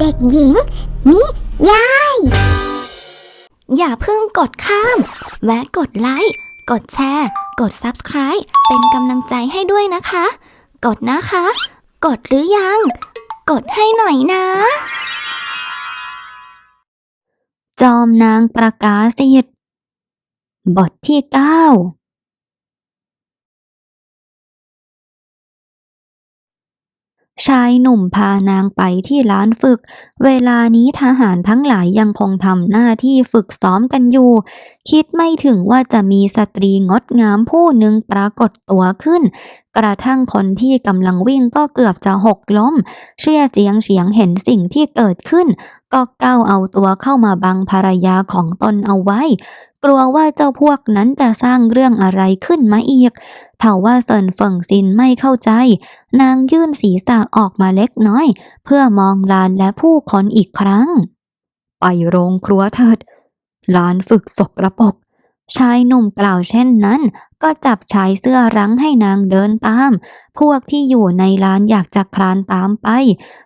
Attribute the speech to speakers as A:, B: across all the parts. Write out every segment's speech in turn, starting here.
A: เด็กหญิง นิยาย
B: อย่าเพิ่งกดข้าม แวะกดไลค์ กดแชร์ กด Subscribe เป็นกำลังใจให้ด้วยนะคะ กดนะคะ กดหรือยัง กดให้หน่อยนะ จอมนางประกาศิทธิ์บทที่เก้า ชายหนุ่มพานางไปที่ร้านฝึก เวลานี้ทหารทั้งหลายยังคงทำหน้าที่ฝึกซ้อมกันอยู่ คิดไม่ถึงว่าจะมีสตรีงดงามผู้หนึ่งปรากฏตัวขึ้น กระทั่งคนที่กำลังวิ่งก็เกือบจะหกล้ม เชื่อเจียงเฉียงเห็นสิ่งที่เกิดขึ้น ก็ก้าวเอาตัวเข้ามาบังภรรยาของตนเอาไว้ กลัวว่าเจ้าพวกนั้นจะสร้างเรื่องอะไรขึ้นมาอีกเท่าว่าเซินเฟิงซินไม่เข้าใจ นางยื่นศีรษะออกมาเล็กน้อย เพื่อมองลานและผู้คนอีกครั้ง ไปโรงครัวเถิดลานฝึกสกระปกชายหนุ่มกล่าวเช่นนั้น ก็จับชายเสื้อรั้งให้นางเดินตาม พวกที่อยู่ในร้านอยากจะคลานตามไป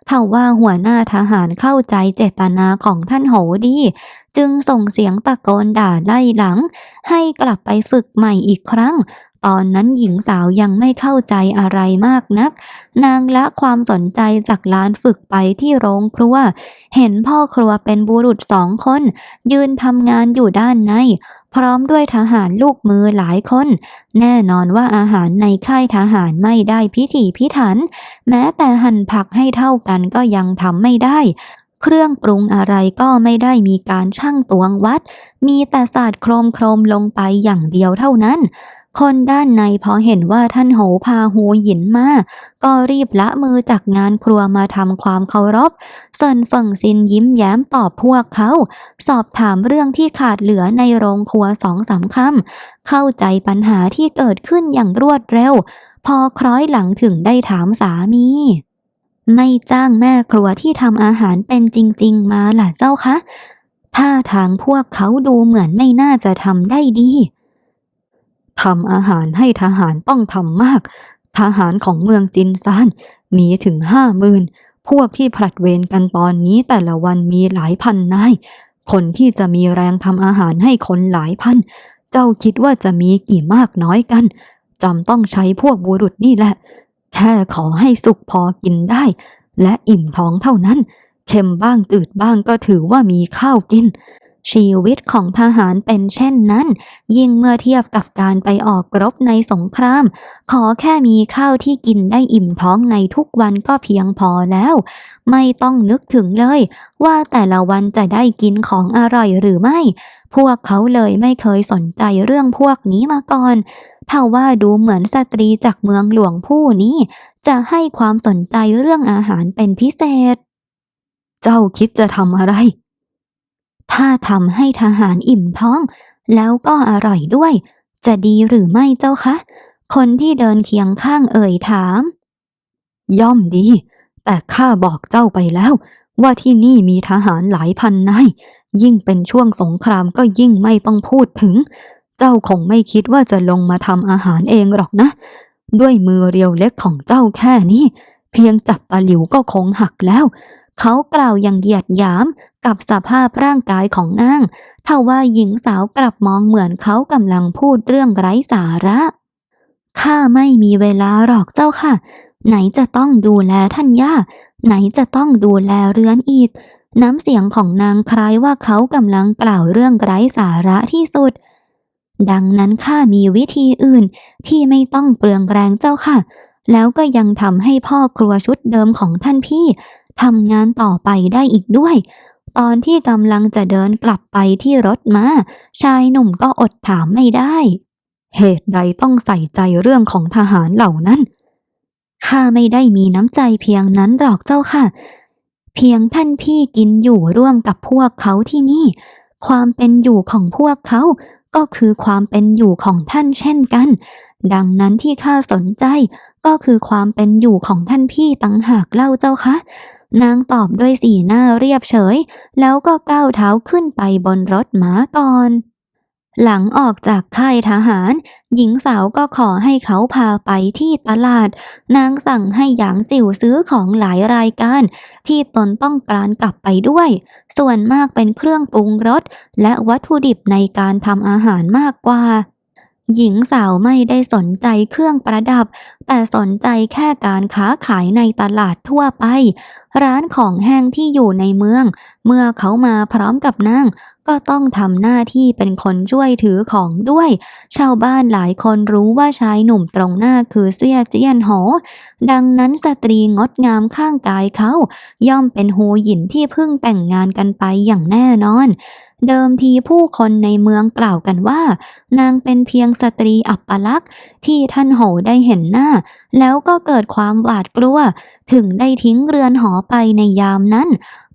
B: เท่าว่าหัวหน้าทหารเข้าใจเจตนาของท่านโหดี จึงส่งเสียงตะโกนด่าไล่หลัง ให้กลับไปฝึกใหม่อีกครั้ง ตอนนั้นหญิงสาวยังไม่เข้าใจอะไรมากนัก นางละความสนใจจากร้านฝึกไปที่โรงครัว เห็นพ่อครัวเป็นบุรุษสองคน ยืนทำงานอยู่ด้านใน พร้อมด้วยทหารลูกมือหลายคน แน่นอนว่าอาหารในค่ายทหารไม่ได้พิถีพิถัน แม้แต่หั่นผักให้เท่ากันก็ยังทำไม่ได้เครื่องปรุงอะไรก็ไม่ได้มีการชั่งตวงวัด มีแต่สาดโครมโครมลงไปอย่างเดียวเท่านั้น คนด้านในพอเห็นว่าท่านโหพาหูหยินมา ก็รีบละมือจากงานครัวมาทำความเคารพเซินเฟิงซินยิ้มแย้มตอบพวกเขา สอบถามเรื่องที่ขาดเหลือในโรงครัวสองสามคำเข้าใจปัญหาที่เกิดขึ้นอย่างรวดเร็ว พอคล้อยหลังถึงได้ถามสามีไม่จ้างแม่ครัวที่ทำอาหารเป็นจริง ๆ มาล่ะเจ้าคะท่าทางพวกเขาดูเหมือนไม่น่าจะทำได้ดี ทำอาหารให้ทหารต้องทำมาก ทหารของเมืองจินซานมีถึงห้าหมื่นพวกที่ผลัดเวรกันตอนนี้แต่ละวันมีหลายพันนาย คนที่จะมีแรงทำอาหารให้คนหลายพัน เจ้าคิดว่าจะมีกี่มากน้อยกันจำต้องใช้พวกบุรุษนี่แหละ แค่ขอให้สุกพอกินได้ และอิ่มท้องเท่านั้น เค็มบ้างตืดบ้างก็ถือว่ามีข้าวกิน ชีวิตของทหารเป็นเช่นนั้น ยิ่งเมื่อเทียบกับการไปออกรบในสงคราม ขอแค่มีข้าวที่กินได้อิ่มท้องในทุกวันก็เพียงพอแล้ว ไม่ต้องนึกถึงเลย ว่าแต่ละวันจะได้กินของอร่อยหรือไม่ พวกเขาเลยไม่เคยสนใจเรื่องพวกนี้มาก่อนถ้าว่าดูเหมือนสตรีจากเมืองหลวงผู้นี้ จะให้ความสนใจเรื่องอาหารเป็นพิเศษ เจ้าคิดจะทำอะไร ถ้าทำให้ทหารอิ่มท้อง แล้วก็อร่อยด้วย จะดีหรือไม่เจ้าคะ คนที่เดินเคียงข้างเอ่ยถาม ย่อมดี แต่ข้าบอกเจ้าไปแล้ว ว่าที่นี่มีทหารหลายพันนาย ยิ่งเป็นช่วงสงครามก็ยิ่งไม่ต้องพูดถึง เจ้าคงไม่คิดว่าจะลงมาทำอาหารเองหรอกนะ ด้วยมือเรียวเล็กของเจ้าแค่นี้ เพียงจับตะหลิวก็คงหักแล้ว เขากล่าวอย่างเหยียดหยามกับสภาพร่างกายของนางถ้าว่าหญิงสาวกลับมองเหมือนเขากำลังพูดเรื่องไร้สาระข้าไม่มีเวลาหรอกเจ้าค่ะ ไหนจะต้องดูแลท่านย่า ไหนจะต้องดูแลเรือนอีก น้ำเสียงของนางคล้ายว่าเขากำลังกล่าวเรื่องไร้สาระที่สุด ดังนั้นข้ามีวิธีอื่นที่ไม่ต้องเปลืองแรงเจ้าค่ะ แล้วก็ยังทำให้พ่อครัวชุดเดิมของท่านพี่ ทำงานต่อไปได้อีกด้วย ตอนที่กำลังจะเดินกลับไปที่รถมาชายหนุ่มก็อดถามไม่ได้ เหตุใดต้องใส่ใจเรื่องของทหารเหล่านั้นข้าไม่ได้มีน้ำใจเพียงนั้นหรอกเจ้าค่ะ เพียงท่านพี่กินอยู่ร่วมกับพวกเขาที่นี่ ความเป็นอยู่ของพวกเขาก็คือความเป็นอยู่ของท่านเช่นกัน ดังนั้นที่ข้าสนใจก็คือความเป็นอยู่ของท่านพี่ตั้งหากเล่าเจ้าคะ นางตอบด้วยสีหน้าเรียบเฉย แล้วก็ก้าวเท้าขึ้นไปบนรถม้าก่อน หลังออกจากค่ายทหาร หญิงสาวก็ขอให้เขาพาไปที่ตลาด นางสั่งให้หยางจิ๋วซื้อของหลายรายการ ที่ตนต้องการกลับไปด้วย ส่วนมากเป็นเครื่องปรุงรสและวัตถุดิบในการทำอาหารมากกว่า หญิงสาวไม่ได้สนใจเครื่องประดับ แต่สนใจแค่การค้าขายในตลาดทั่วไป ร้านของแห้งที่อยู่ในเมือง เมื่อเขามาพร้อมกับนางก็ต้องทำหน้าที่เป็นคนช่วยถือของด้วย ชาวบ้านหลายคนรู้ว่าชายหนุ่มตรงหน้าคือเสียเจียนโหดังนั้นสตรีงดงามข้างกายเขา ย่อมเป็นฮูหยินที่เพิ่งแต่งงานกันไปอย่างแน่นอน เดิมทีผู้คนในเมืองกล่าวกันว่า นางเป็นเพียงสตรีอัปลักษณ์ที่ท่านโหได้เห็นหน้า แล้วก็เกิดความหวาดกลัว ถึงได้ทิ้งเรือนหอไปในยามนั้น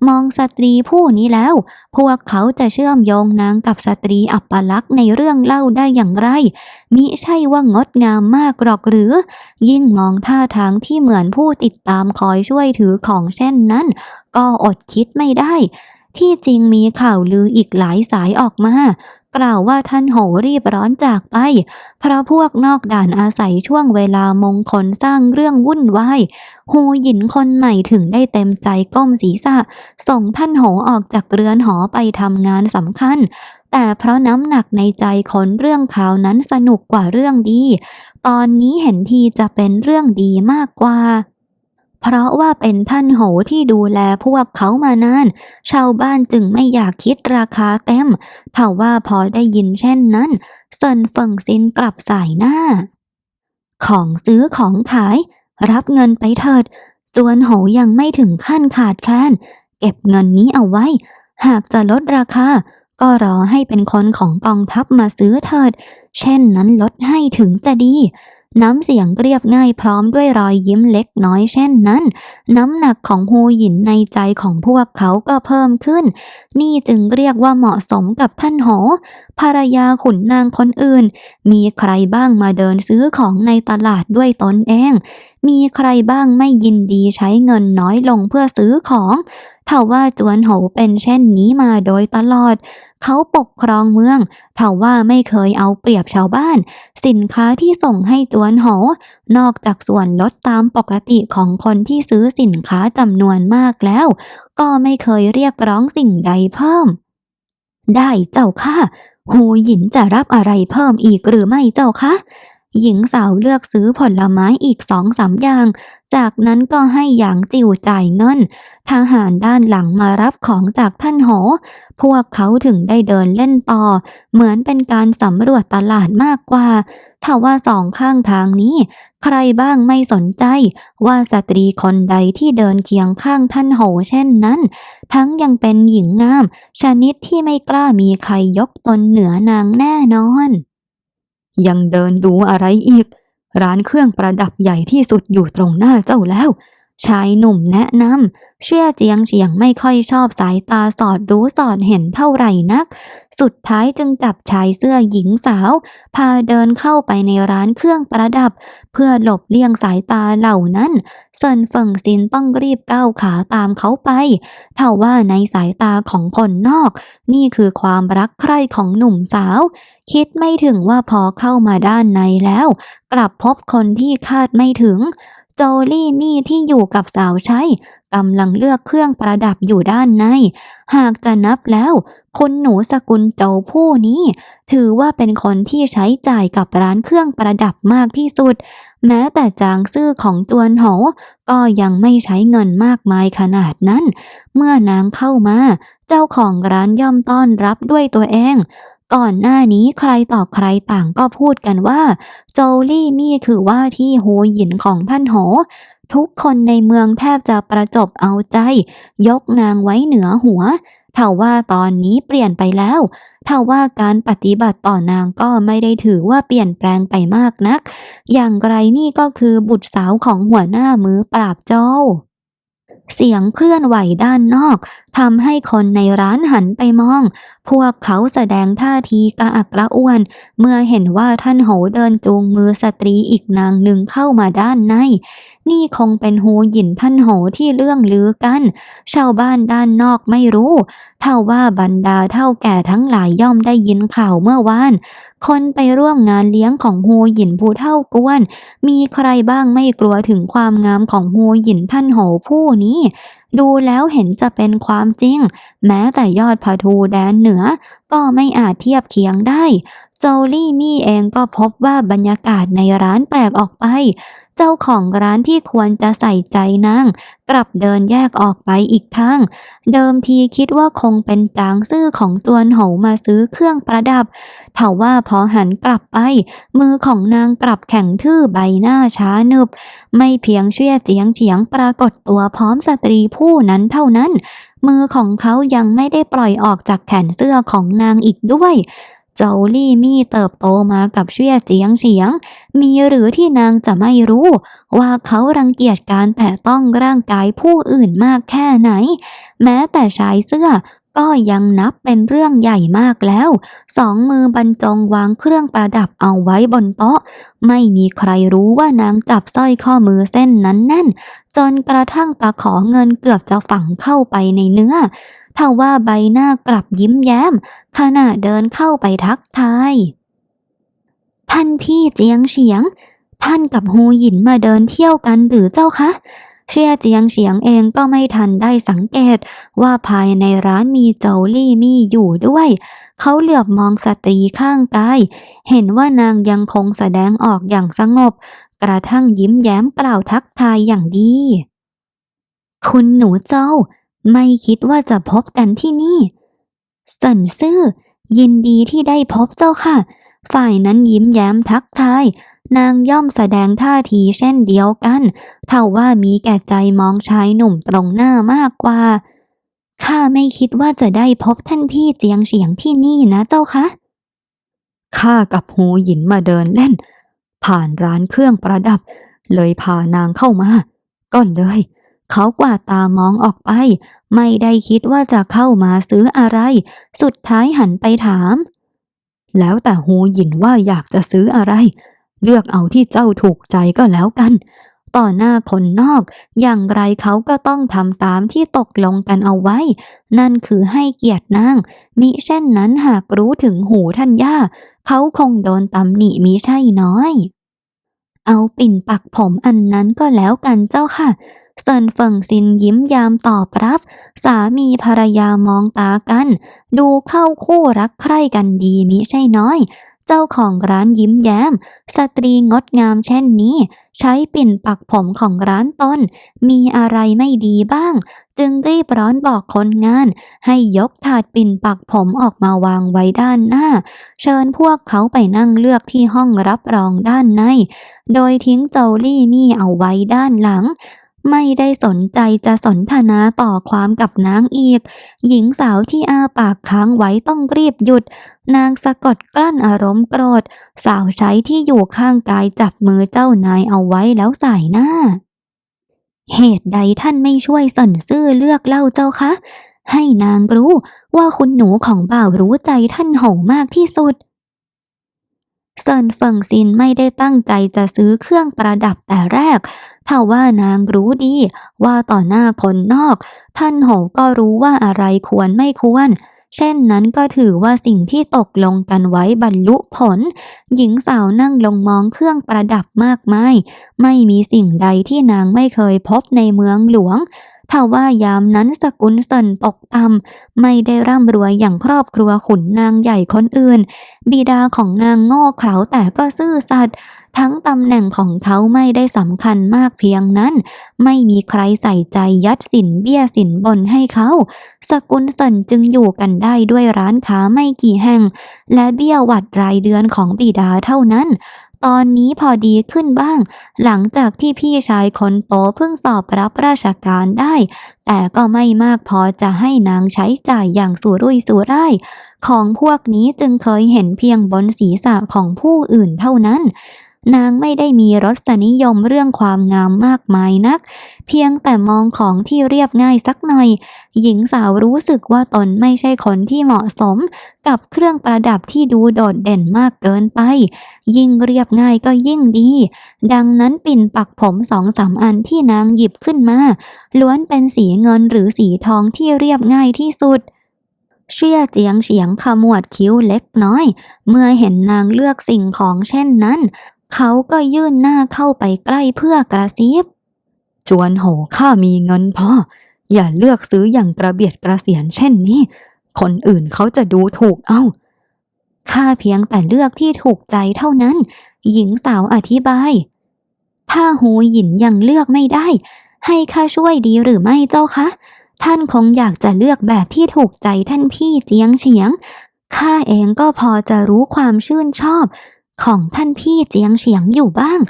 B: มองสตรีผู้นี้แล้ว พวกเขาจะเชื่อมโยงนางกับสตรีอัปลักษณ์ในเรื่องเล่าได้อย่างไร มิใช่ว่างดงามมากหรอกหรือ ยิ่งมองท่าทางที่เหมือนผู้ติดตามคอยช่วยถือของเช่นนั้น ก็อดคิดไม่ได้ ที่จริงมีข่าวลืออีกหลายสายออกมา กล่าวว่าท่านโหรีบร้อนจากไป เพราะพวกนอกด่านอาศัยช่วงเวลามงคลสร้างเรื่องวุ่นวายฮูหยินคนใหม่ถึงได้เต็มใจก้มศีรษะ ส่งท่านโหออกจากเรือนหอไปทำงานสำคัญ แต่เพราะน้ำหนักในใจคนเรื่องข่าวนั้นสนุกกว่าเรื่องดี ตอนนี้เห็นทีจะเป็นเรื่องดีมากกว่า เพราะว่าเป็นท่านโหที่ดูแลพวกเขามานาน ชาวบ้านจึงไม่อยากคิดราคาเต็มถ้าว่าพอได้ยินเช่นนั้นเซินเฟิงซินกลับสายหน้า ของซื้อของขาย รับเงินไปเถิด จวนโหยังไม่ถึงขั้นขาดแคลน เก็บเงินนี้เอาไว้ หากจะลดราคาก็รอให้เป็นคนของกองทัพมาซื้อเถิด เช่นนั้นลดให้ถึงจะดี น้ำเสียงเรียบง่ายพร้อมด้วยรอยยิ้มเล็กน้อยเช่นนั้น น้ำหนักของฮูหยินในใจของพวกเขาก็เพิ่มขึ้น นี่จึงเรียกว่าเหมาะสมกับท่านโห ภรรยาขุนนางคนอื่น มีใครบ้างมาเดินซื้อของในตลาดด้วยตนเอง มีใครบ้างไม่ยินดีใช้เงินน้อยลงเพื่อซื้อของ ถ้าว่าจวนโหเป็นเช่นนี้มาโดยตลอด เขาปกครองเมืองถ้าว่าไม่เคยเอาเปรียบชาวบ้าน สินค้าที่ส่งให้จวนโหนอกจากส่วนลดตามปกติของคนที่ซื้อสินค้าจำนวนมากแล้ว ก็ไม่เคยเรียกร้องสิ่งใดเพิ่ม ได้เจ้าค่ะ หูหยินจะรับอะไรเพิ่มอีกหรือไม่เจ้าคะ หญิงสาวเลือกซื้อผลไม้อีกสองสามอย่าง จากนั้นก็ให้หยางจิวจ่ายเงิน ทหารด้านหลังมารับของจากท่านโห พวกเขาถึงได้เดินเล่นต่อ เหมือนเป็นการสำรวจตลาดมากกว่าถ้าว่าสองข้างทางนี้ ใครบ้างไม่สนใจ ว่าสตรีคนใดที่เดินเคียงข้างท่านโหเช่นนั้น ทั้งยังเป็นหญิงงาม ชนิดที่ไม่กล้ามีใครยกตนเหนือนางแน่นอน ยังเดินดูอะไรอีก ร้านเครื่องประดับใหญ่ที่สุดอยู่ตรงหน้าเจ้าแล้ว ชายหนุ่มแนะนำเชื่อเจียงเฉียงไม่ค่อยชอบสายตาสอดรู้สอดเห็นเท่าไหร่นัก สุดท้ายจึงจับชายเสื้อหญิงสาว พาเดินเข้าไปในร้านเครื่องประดับ เพื่อหลบเลี่ยงสายตาเหล่านั้นเซินเฟิงซินต้องรีบก้าวขาตามเขาไปถ้าว่าในสายตาของคนนอก นี่คือความรักใคร่ของหนุ่มสาว คิดไม่ถึงว่าพอเข้ามาด้านในแล้ว กลับพบคนที่คาดไม่ถึง โจลี่มี่ที่อยู่กับสาวใช้กำลังเลือกเครื่องประดับอยู่ด้านใน หากจะนับแล้วคุณหนูสกุลโจผู้นี้ ถือว่าเป็นคนที่ใช้จ่ายกับร้านเครื่องประดับมากที่สุด แม้แต่จางซื่อของจวนโหก็ยังไม่ใช้เงินมากมายขนาดนั้น เมื่อนางเข้ามา เจ้าของร้านย่อมต้อนรับด้วยตัวเอง ก่อนหน้านี้ใครต่อใครต่างก็พูดกันว่า โจลี่มี่คือว่าที่โหหยินของท่านโห ทุกคนในเมืองแทบจะประจบเอาใจ ยกนางไว้เหนือหัวเท่าว่าตอนนี้เปลี่ยนไปแล้วเท่าว่าการปฏิบัติต่อนางก็ไม่ได้ถือว่าเปลี่ยนแปลงไปมากนัก อย่างไรนี่ก็คือบุตรสาวของหัวหน้ามือปราบโจาเสียงเคลื่อนไหวด้านนอกทำให้คนในร้านหันไปมองพวกเขาแสดงท่าทีกระอักกระอ่วน เมื่อเห็นว่าท่านโหเดินจูงมือสตรีอีกนางหนึ่งเข้ามาด้านใน นี่คงเป็นหูหยินท่านโหที่เรื่องลือกัน ชาวบ้านด้านนอกไม่รู้ เท่าว่าบรรดาเท่าแก่ทั้งหลายย่อมได้ยินข่าวเมื่อวาน คนไปร่วมงานเลี้ยงของฮูหยินผู้เท่ากวน มีใครบ้างไม่กลัวถึงความงามของฮูหยินท่านโหผู้นี้ ดูแล้วเห็นจะเป็นความจริง แม้แต่ยอดผาทูแดนเหนือก็ไม่อาจเทียบเคียงได้ จลี่มี่เองก็พบว่าบรรยากาศในร้านแปลกออกไป เจ้าของร้านที่ควรจะใส่ใจนางกลับเดินแยกออกไปอีกทาง เดิมทีคิดว่าคงเป็นจางซื่อของตวนโหมาซื้อเครื่องประดับเถาว่าพอหันกลับไป มือของนางกลับแข็งทื่อใบหน้าช้านึบ ไม่เพียงเชื่อเจียงเฉียงปรากฏตัวพร้อมสตรีผู้นั้นเท่านั้น มือของเขายังไม่ได้ปล่อยออกจากแขนเสื้อของนางอีกด้วย เจ้าลี่มี่เติบโตมากับเชี่ยเจียงเฉียง มีหรือที่นางจะไม่รู้ ว่าเขารังเกียจการแตะต้องร่างกายผู้อื่นมากแค่ไหน แม้แต่ชายเสื้อ ก็ยังนับเป็นเรื่องใหญ่มากแล้ว สองมือบรรจงวางเครื่องประดับเอาไว้บนโต๊ะ ไม่มีใครรู้ว่านางจับสร้อยข้อมือเส้นนั้นแน่น จนกระทั่งตาขอเงินเกือบจะฝังเข้าไปในเนื้อทว่าใบหน้ากลับยิ้มแย้ม ขณะเดินเข้าไปทักทาย ท่านพี่เจียงเฉียง ท่านกับฮูหยินมาเดินเที่ยวกันหรือเจ้าคะ เชื่อเจียงเฉียงเองก็ไม่ทันได้สังเกต ว่าภายในร้านมีเจาลี่มี่อยู่ด้วย เขาเหลือบมองสตรีข้างกาย เห็นว่านางยังคงแสดงออกอย่างสงบ กระทั่งยิ้มแย้มกล่าวทักทายอย่างดี คุณหนูเจ้า ไม่คิดว่าจะพบกันที่นี่เสินซื่อยินดีที่ได้พบเจ้าค่ะ ฝ่ายนั้นยิ้มแย้มทักทาย นางย่อมแสดงท่าทีเช่นเดียวกัน เท่าว่ามีแก่ใจมองชายหนุ่มตรงหน้ามากกว่า ข้าไม่คิดว่าจะได้พบท่านพี่เจียงเฉียงที่นี่นะเจ้าคะข้ากับหูหยินมาเดินเล่น ผ่านร้านเครื่องประดับ เลยพานางเข้ามาก่อนเลย เขากว่าตามองออกไป ไม่ได้คิดว่าจะเข้ามาซื้ออะไร สุดท้ายหันไปถาม แล้วแต่หูหยินว่าอยากจะซื้ออะไร เลือกเอาที่เจ้าถูกใจก็แล้วกัน ต่อหน้าคนนอก อย่างไรเขาก็ต้องทำตามที่ตกลงกันเอาไว้ นั่นคือให้เกียรตินาง มิเช่นนั้นหากรู้ถึงหูท่านย่า เขาคงโดนตำหนิมิใช่น้อย เอาปิ่นปักผมอันนั้นก็แล้วกันเจ้าค่ะเซินเฟิงซินยิ้มยามตอบรับ สามีภรรยามองตากัน ดูเข้าคู่รักใคร่กันดีมิใช่น้อย เจ้าของร้านยิ้มแย้ม สตรีงดงามเช่นนี้ ใช้ปิ่นปักผมของร้านต้น มีอะไรไม่ดีบ้าง จึงรีบร้อนบอกคนงาน ให้ยกถาดปิ่นปักผมออกมาวางไว้ด้านหน้า เชิญพวกเขาไปนั่งเลือกที่ห้องรับรองด้านใน โดยทิ้งเจาลี่มี่เอาไว้ด้านหลัง ไม่ได้สนใจจะสนทนาต่อความกับนางอีก หญิงสาวที่อ้าปากค้างไว้ต้องรีบหยุด นางสะกดกลั้นอารมณ์โกรธ สาวใช้ที่อยู่ข้างกายจับมือเจ้านายเอาไว้แล้วใสายหน้า เหตุใดท่านไม่ช่วยสนซื่อเลือกเล่าเจ้าคะ ให้นางรู้ว่าคุณหนูของบ่าวรู้ใจท่านโหมากที่สุด เซินเฟิงซินไม่ได้ตั้งใจจะซื้อเครื่องประดับแต่แรกถ้าว่านางรู้ดีว่าต่อหน้าคนนอก ท่านโหก็รู้ว่าอะไรควรไม่ควร เช่นนั้นก็ถือว่าสิ่งที่ตกลงกันไว้บรรลุผล หญิงสาวนั่งลงมองเครื่องประดับมากมาย ไม่มีสิ่งใดที่นางไม่เคยพบในเมืองหลวง ถ้าว่ายามนั้นสกุลเซินตกต่ำไม่ได้ร่ำรวยอย่างครอบครัวขุนนางใหญ่คนอื่น บิดาของนางโง่เขลาแต่ก็ซื่อสัตย์ทั้งตำแหน่งของเขาไม่ได้สำคัญมากเพียงนั้น ไม่มีใครใส่ใจยัดสินเบี้ยสินบนให้เขา สกุลเซินจึงอยู่กันได้ด้วยร้านค้าไม่กี่แห่ง และเบี้ยหวัดรายเดือนของบิดาเท่านั้น ตอนนี้พอดีขึ้นบ้าง หลังจากที่พี่ชายคนโตเพิ่งสอบรับราชการได้ แต่ก็ไม่มากพอจะให้นางใช้จ่ายอย่างสุรุ่ยสุร่ายของพวกนี้จึงเคยเห็นเพียงบนศีรษะของผู้อื่นเท่านั้น นางไม่ได้มีรสนิยมเรื่องความงามมากมายนัก เพียงแต่มองของที่เรียบง่ายสักหน่อย หญิงสาวรู้สึกว่าตนไม่ใช่คนที่เหมาะสม กับเครื่องประดับที่ดูโดดเด่นมากเกินไป ยิ่งเรียบง่ายก็ยิ่งดี ดังนั้นปิ่นปักผมสองสามอันที่นางหยิบขึ้นมา ล้วนเป็นสีเงินหรือสีทองที่เรียบง่ายที่สุดเชี่ยเจียงเฉียงขมวดคิ้วเล็กน้อย เมื่อเห็นนางเลือกสิ่งของเช่นนั้น เขาก็ยื่นหน้าเข้าไปใกล้เพื่อกระซิบ จวนโหข้ามีเงินพอ อย่าเลือกซื้ออย่างกระเบียดกระเสียนเช่นนี้ คนอื่นเขาจะดูถูกเอาข้าเพียงแต่เลือกที่ถูกใจเท่านั้น หญิงสาวอธิบาย ถ้าหูหยินยังเลือกไม่ได้ ให้ข้าช่วยดีหรือไม่เจ้าคะ ท่านคงอยากจะเลือกแบบที่ถูกใจท่านพี่เจียงเฉียงข้าเองก็พอจะรู้ความชื่นชอบ ของท่านพี่เจียงเฉียงอยู่บ้าง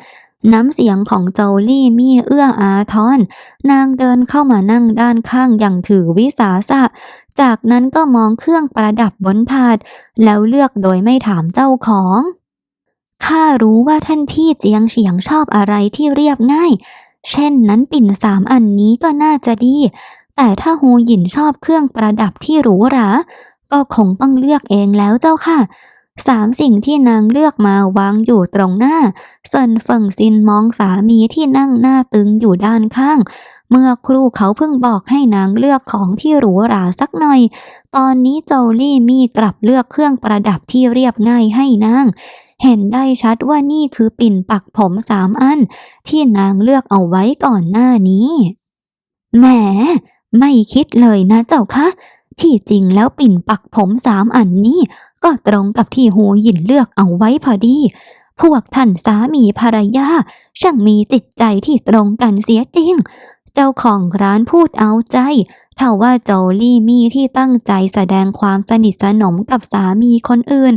B: น้ำเสียงของโจลี่มีเอื้ออาทรนางเดินเข้ามานั่งด้านข้างอย่างถือวิสาสะ จากนั้นก็มองเครื่องประดับบนถาด แล้วเลือกโดยไม่ถามเจ้าของข้ารู้ว่าท่านพี่เจียงเฉียงชอบอะไรที่เรียบง่าย เช่นนั้นปิ่นสามอันนี้ก็น่าจะดี แต่ถ้าฮูหยินชอบเครื่องประดับที่หรูหรา ก็คงต้องเลือกเองแล้วเจ้าค่ะ สามสิ่งที่นางเลือกมาวางอยู่ตรงหน้าเซินเฟิงซินมองสามีที่นั่งหน้าตึงอยู่ด้านข้าง เมื่อครูเขาเพิ่งบอกให้นางเลือกของที่หรูหราสักหน่อย ตอนนี้โจลี่มีกลับเลือกเครื่องประดับที่เรียบง่ายให้นาง เห็นได้ชัดว่านี่คือปิ่นปักผมสามอัน ที่นางเลือกเอาไว้ก่อนหน้านี้แหมไม่คิดเลยนะเจ้าคะ ที่จริงแล้วปิ่นปักผมสามอันนี้ ก็ตรงกับที่หูหยินเลือกเอาไว้พอดี พวกท่านสามีภรรยาช่างมีจิตใจที่ตรงกันเสียจริง เจ้าของร้านพูดเอาใจถ้าว่าโจลี่มีที่ตั้งใจแสดงความสนิทสนมกับสามีคนอื่น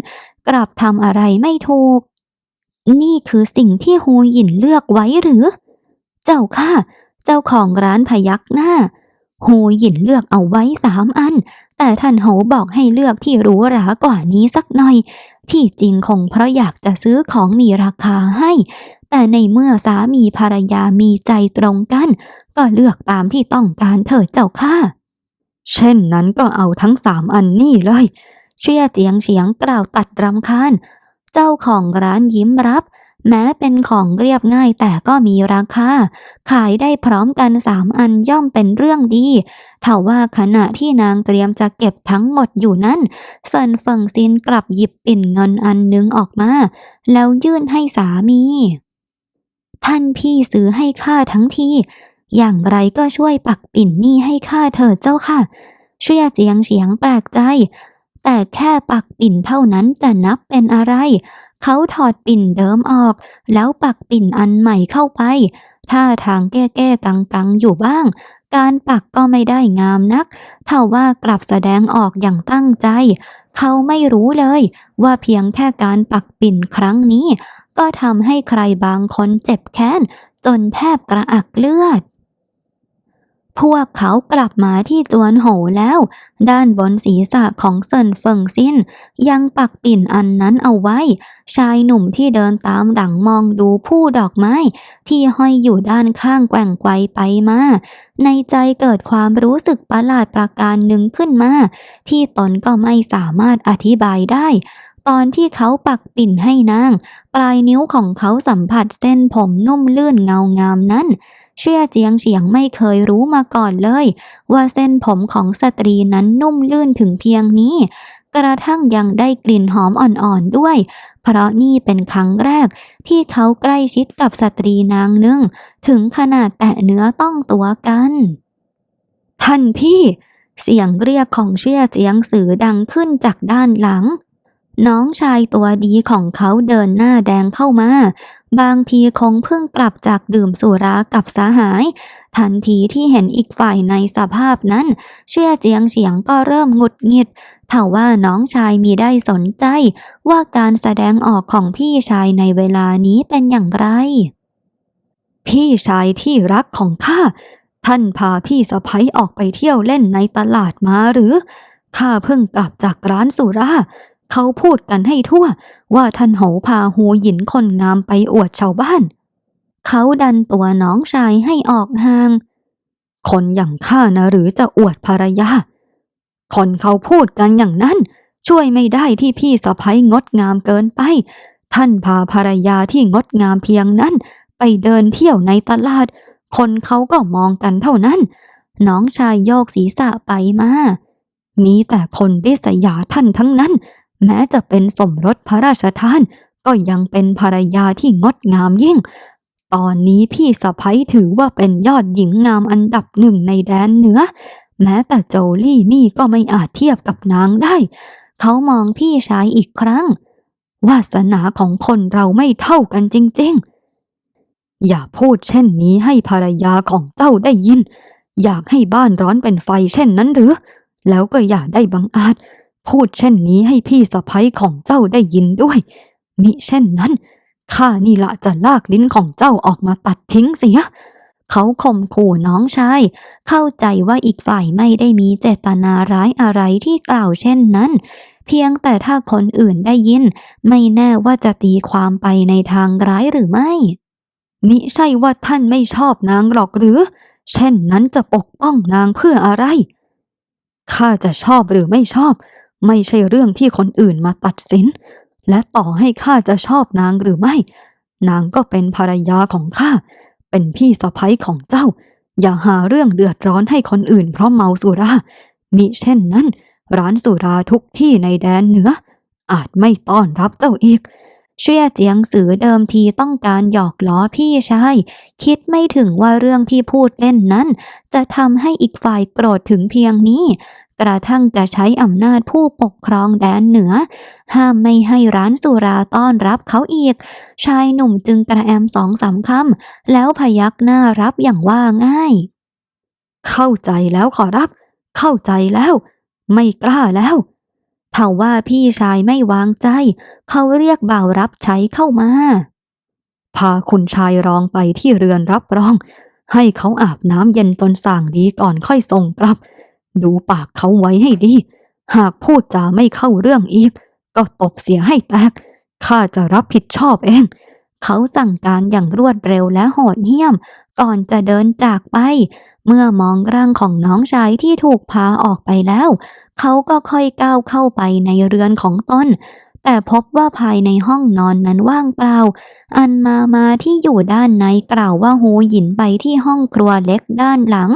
B: กลับทำอะไรไม่ถูก นี่คือสิ่งที่ฮูหยินเลือกไว้หรือ เจ้าค่ะ เจ้าของร้านพยักหน้า ฮูหยินเลือกเอาไว้สามอัน แต่ท่านโหบอกให้เลือกที่หรูหรากว่านี้สักหน่อย ที่จริงคงเพราะอยากจะซื้อของมีราคาให้ แต่ในเมื่อสามีภรรยามีใจตรงกัน ก็เลือกตามที่ต้องการเถิดเจ้าค่ะ เช่นนั้นก็เอาทั้งสามอันนี่เลย เชี่ยเจียงเฉียงกล่าวตัดรำคาญ เจ้าของร้านยิ้มรับ แม้เป็นของเรียบง่ายแต่ก็มีราคา ขายได้พร้อมกันสามอันย่อมเป็นเรื่องดีถ้าว่าขณะที่นางเตรียมจะเก็บทั้งหมดอยู่นั้นเซินเฟิงซินกลับหยิบปิ่นเงินอันหนึงออกมา แล้วยื่นให้สามี ท่านพี่ซื้อให้ข้าทั้งทีอย่างไรก็ช่วยปักปิ่นนี่ให้ข้าเถิดเจ้าค่ะเชี่ยเจียงเฉียงแปลกใจ แต่แค่ปักปิ่นเท่านั้นจะนับเป็นอะไร เขาถอดปิ่นเดิมออก แล้วปักปิ่นอันใหม่เข้าไป ท่าทางแก้แก้กังกังอยู่บ้าง การปักก็ไม่ได้งามนักเท่าว่ากลับแสดงออกอย่างตั้งใจ เขาไม่รู้เลยว่าเพียงแค่การปักปิ่นครั้งนี้ ก็ทำให้ใครบางคนเจ็บแค้น จนแทบกระอักเลือด พวกเขากลับมาที่จวนโหแล้ว ด้านบนศีรษะของเซินเฟิงซินยังปักปิ่นอันนั้นเอาไว้ ชายหนุ่มที่เดินตามหลังมองดูผู้ดอกไม้ ที่ห้อยอยู่ด้านข้างแกว่งไกวไปมา ในใจเกิดความรู้สึกประหลาดประการหนึ่งขึ้นมา ที่ตนก็ไม่สามารถอธิบายได้ ตอนที่เขาปักปิ่นให้นาง ปลายนิ้วของเขาสัมผัสเส้นผมนุ่มลื่นเงางามนั้นเชื่อเจียงเฉียงไม่เคยรู้มาก่อนเลย ว่าเส้นผมของสตรีนั้นนุ่มลื่นถึงเพียงนี้ กระทั่งยังได้กลิ่นหอมอ่อนๆด้วย เพราะนี่เป็นครั้งแรก ที่เขาใกล้ชิดกับสตรีนางหนึ่ง ถึงขนาดแตะเนื้อต้องตัวกัน ท่านพี่ เสียงเรียกของเชื่อเจียงสือดังขึ้นจากด้านหลัง น้องชายตัวดีของเขาเดินหน้าแดงเข้ามา บางทีคงเพิ่งกลับจากดื่มสุรากับสาหาย ทันทีที่เห็นอีกฝ่ายในสภาพนั้น เชื่อเจียงเฉียงก็เริ่มหงุดหงิดถ้าว่าน้องชายมีได้สนใจ ว่าการแสดงออกของพี่ชายในเวลานี้เป็นอย่างไร พี่ชายที่รักของข้าท่านพาพี่สะพ้ยออกไปเที่ยวเล่นในตลาดมาหรือข้าเพิ่งกลับจากร้านสุรา เขาพูดกันให้ทั่ว ว่าท่านโหพาหูหยินคนงามไปอวดชาวบ้าน เขาดันตัวน้องชายให้ออกห่าง คนอย่างข้านะหรือจะอวดภรรยา คนเขาพูดกันอย่างนั้น ช่วยไม่ได้ที่พี่สะพ้ยงดงามเกินไป ท่านพาภรรยาที่งดงามเพียงนั้น ไปเดินเที่ยวในตลาด คนเขาก็มองกันเท่านั้น น้องชายโยกศีรษะไปมามีแต่คนริษยาท่านทั้งนั้น แม้จะเป็นสมรสพระราชทาน ก็ยังเป็นภรรยาที่งดงามยิ่ง ตอนนี้พี่สะพ้ยถือว่าเป็นยอดหญิงงามอันดับหนึ่งในแดนเหนือ แม้แต่โจลี่มี่ก็ไม่อาจเทียบกับนางได้ เขามองพี่ชายอีกครั้ง วาสนาของคนเราไม่เท่ากันจริง ๆอย่าพูดเช่นนี้ให้ภรรยาของเจ้าได้ยิน อยากให้บ้านร้อนเป็นไฟเช่นนั้นหรือ แล้วก็อย่าได้บังอาจ พูดเช่นนี้ให้พี่สะพ้ยของเจ้าได้ยินด้วย มิเช่นนั้นข้านี่ละจะลากลิ้นของเจ้าออกมาตัดทิ้งเสีย เขาข่มขู่น้องชาย เข้าใจว่าอีกฝ่ายไม่ได้มีเจตนาร้ายอะไรที่กล่าวเช่นนั้น เพียงแต่ถ้าคนอื่นได้ยิน ไม่แน่ว่าจะตีความไปในทางร้ายหรือไม่ มิใช่ว่าท่านไม่ชอบนางหรอกหรือ เช่นนั้นจะปกป้องนางเพื่ออะไร ข้าจะชอบหรือไม่ชอบ ไม่ใช่เรื่องที่คนอื่นมาตัดสิน และต่อให้ข้าจะชอบนางหรือไม่ นางก็เป็นภรรยาของข้า เป็นพี่สะใภ้ของเจ้า อย่าหาเรื่องเดือดร้อนให้คนอื่นเพราะเมาสุรา มิเช่นนั้น ร้านสุราทุกที่ในแดนเหนืออาจไม่ต้อนรับเจ้าอีก เชี่ยเจียงสือเดิมทีต้องการหยอกล้อพี่ชาย คิดไม่ถึงว่าเรื่องที่พูดเล่นนั้น จะทำให้อีกฝ่ายโกรธถึงเพียงนี้ กระทั่งจะใช้อำนาจผู้ปกครองแดนเหนือ ห้ามไม่ให้ร้านสุราต้อนรับเขาอีก ชายหนุ่มจึงกระแอมสองสามคำแล้วพยักหน้ารับอย่างว่าง่าย เข้าใจแล้วขอรับ เข้าใจแล้ว ไม่กล้าแล้ว เท่าว่าพี่ชายไม่วางใจ เขาเรียกบ่าวรับใช้เข้ามา พาคุณชายรองไปที่เรือนรับรอง ให้เขาอาบน้ำเย็นตนส่างดีก่อนค่อยส่งกลับ ดูปากเขาไว้ให้ดี หากพูดจาไม่เข้าเรื่องอีก ก็ตบเสียให้แตก ข้าจะรับผิดชอบเอง เขาสั่งการอย่างรวดเร็วและโหดเหี้ยม ก่อนจะเดินจากไป เมื่อมองร่างของน้องชายที่ถูกพาออกไปแล้ว เขาก็ค่อยก้าวเข้าไปในเรือนของตนแต่พบว่าภายในห้องนอนนั้นว่างเปล่า อันมามาที่อยู่ด้านในกล่าวว่าหูหยินไปที่ห้องครัวเล็กด้านหลัง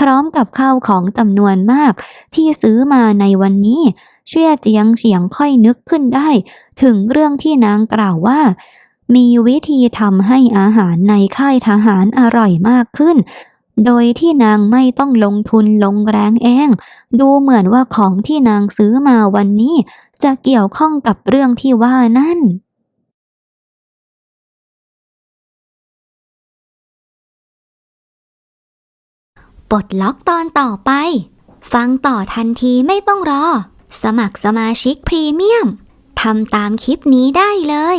B: พร้อมกับข้าวของจำนวนมาก ที่ซื้อมาในวันนี้ เชื่อเจียงเฉียงค่อยนึกขึ้นได้ ถึงเรื่องที่นางกล่าวว่า มีวิธีทำให้อาหารในค่ายทหารอร่อยมากขึ้น โดยที่นางไม่ต้องลงทุนลงแรงเอง ดูเหมือนว่าของที่นางซื้อมาวันนี้ จะเกี่ยวข้องกับเรื่องที่ว่านั่น
A: ปลดล็อกตอนต่อไป ฟังต่อทันทีไม่ต้องรอ สมัครสมาชิกพรีเมียมทำตามคลิปนี้ได้เลย